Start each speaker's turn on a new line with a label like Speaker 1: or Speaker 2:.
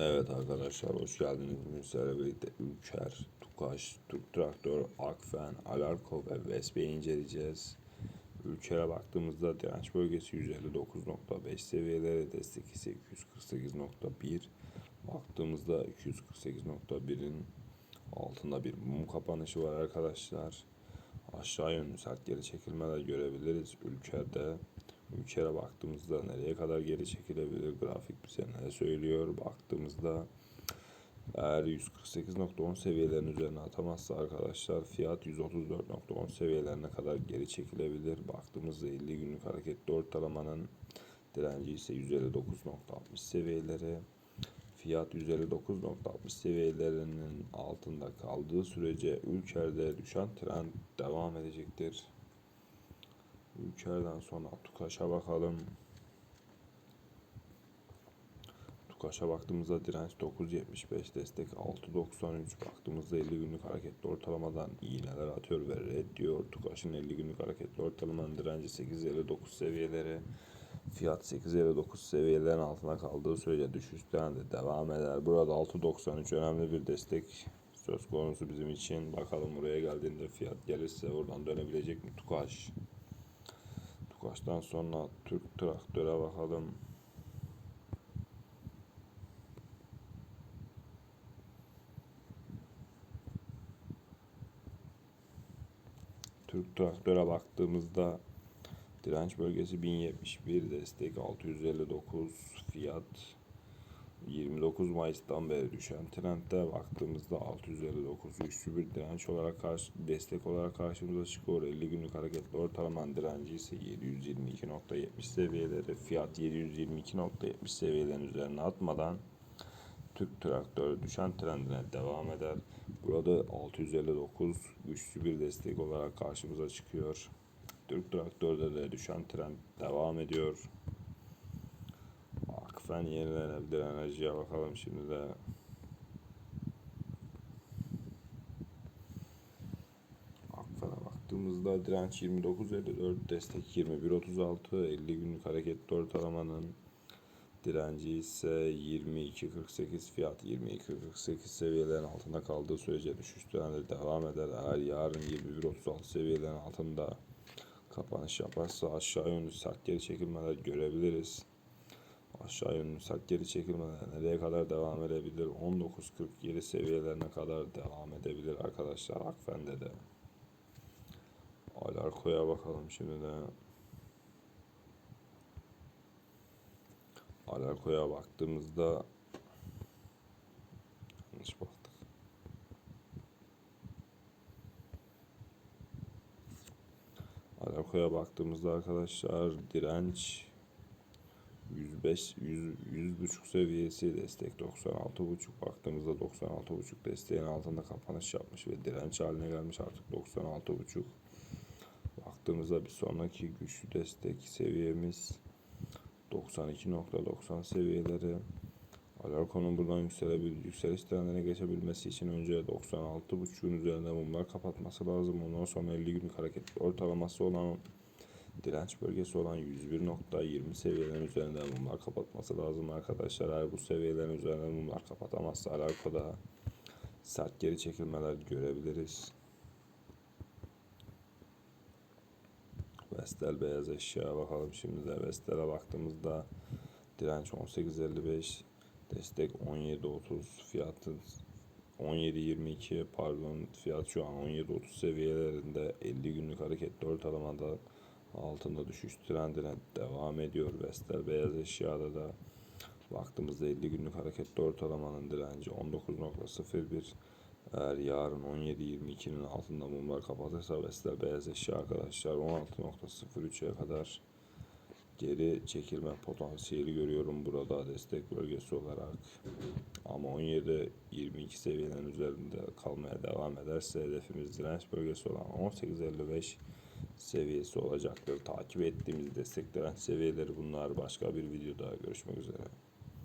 Speaker 1: Evet arkadaşlar hoş geldiniz. Müsa'yla birlikte Ülker, Tukaş, Türk Traktör, Akfen, Alarko ve Vespe'yi inceleyeceğiz. Ülker'e baktığımızda direnç bölgesi 159.5 seviyeleri, destek ise 248.1. Baktığımızda 248.1'in altında bir mum kapanışı var arkadaşlar. Aşağı yönlü sert geri çekilmeler görebiliriz Ülker'de. Ülker'e baktığımızda nereye kadar geri çekilebilir grafik bize ne söylüyor baktığımızda eğer 148.10 seviyelerin üzerine atamazsa arkadaşlar fiyat 134.10 seviyelerine kadar geri çekilebilir. Baktığımızda 50 günlük hareketli ortalamanın direnci ise 159.60 seviyeleri. Fiyat 159.60 seviyelerinin altında kaldığı sürece ülkede düşen trend devam edecektir. Ülkerden sonra Tukaş'a bakalım. Tukaş'a baktığımızda direnç 9.75 destek 6.93 baktığımızda 50 günlük hareketli ortalamadan iğneler atıyor ve red diyor. Tukaş'ın 50 günlük hareketli ortalamanın direnci 8.59 seviyeleri. Fiyat 8.59 seviyelerin altına kaldığı sürece düşüş trendi devam eder. Burada 6.93 önemli bir destek söz konusu bizim için. Bakalım buraya geldiğinde fiyat gelirse oradan dönebilecek mi Tukaş? Tukaş'tan sonra Türk Traktör'e bakalım. Türk Traktör'e baktığımızda direnç bölgesi 1071, destek 659, fiyat 29 Mayıs'tan beri düşen trendde baktığımızda 659 güçlü bir direnç olarak karşı, destek olarak karşımıza çıkıyor. 50 günlük hareketli ortalaman direnci ise 722.70 seviyeleri. Fiyat 722.70 seviyelerin üzerine atmadan Türk traktörü düşen trendine devam eder. Burada 659 güçlü bir destek olarak karşımıza çıkıyor. Türk traktörde de düşen trend devam ediyor. Akfen yenilenebilir enerjiye bakalım şimdi de. Akfen'e baktığımızda direnç 29.54, destek 21.36, 50 günlük hareketli ortalamanın direnci ise 22.48, fiyat 22.48 seviyelerin altında kaldığı sürece düşüş trendi devam eder. Eğer yarın 21.36 seviyelerin altında kapanış yaparsa aşağı yönlü sert geri çekilmeler görebiliriz. Aşağı yönlü sert geri çekilmeler nereye kadar devam edebilir? 19.47 seviyelerine kadar devam edebilir arkadaşlar Akfen'de de. Alarko'ya bakalım şimdi de. Alarko'ya baktığımızda yanlış baktık. Alarko'ya baktığımızda arkadaşlar direnç 105 100 100 buçuk seviyesi destek 96 buçuk baktığımızda 96 buçuk desteğin altında kapanış yapmış ve direnç haline gelmiş artık 96 buçuk baktığımızda bir sonraki güçlü destek seviyemiz 92.90 seviyeleri Alarko'nun buradan yükselebilir, yükseliş trendine geçebilmesi için önce 96.5'ün üzerinde mumlar kapatması lazım. Ondan sonra 50 günlük hareketli ortalaması olan direnç bölgesi olan 101.20 seviyelerin üzerinde mumlar kapatması lazım arkadaşlar. Eğer bu seviyelerin üzerinde mumlar kapatamazsa Alarko'da sert geri çekilmeler görebiliriz. Vestel beyaz eşya bakalım şimdi de Vestel'e baktığımızda direnç 18.55 destek 17.30 fiyatı 17.22 pardon fiyat şu an 17.30 seviyelerinde 50 günlük hareketli ortalamada altında düşüş trendine devam ediyor. Vestel beyaz eşyada da baktığımızda 50 günlük hareketli ortalamanın direnci 19.01 eğer yarın 17.22'nin altında mumlar kapatırsa Vestel beyaz eşya arkadaşlar 16.03'e kadar geri çekilme potansiyeli görüyorum burada destek bölgesi olarak. Ama 17-22 seviyelerin üzerinde kalmaya devam ederse hedefimiz direnç bölgesi olan 18.55 seviyesi olacaktır. Takip ettiğimiz destek direnç seviyeleri bunlar. Başka bir videoda görüşmek üzere.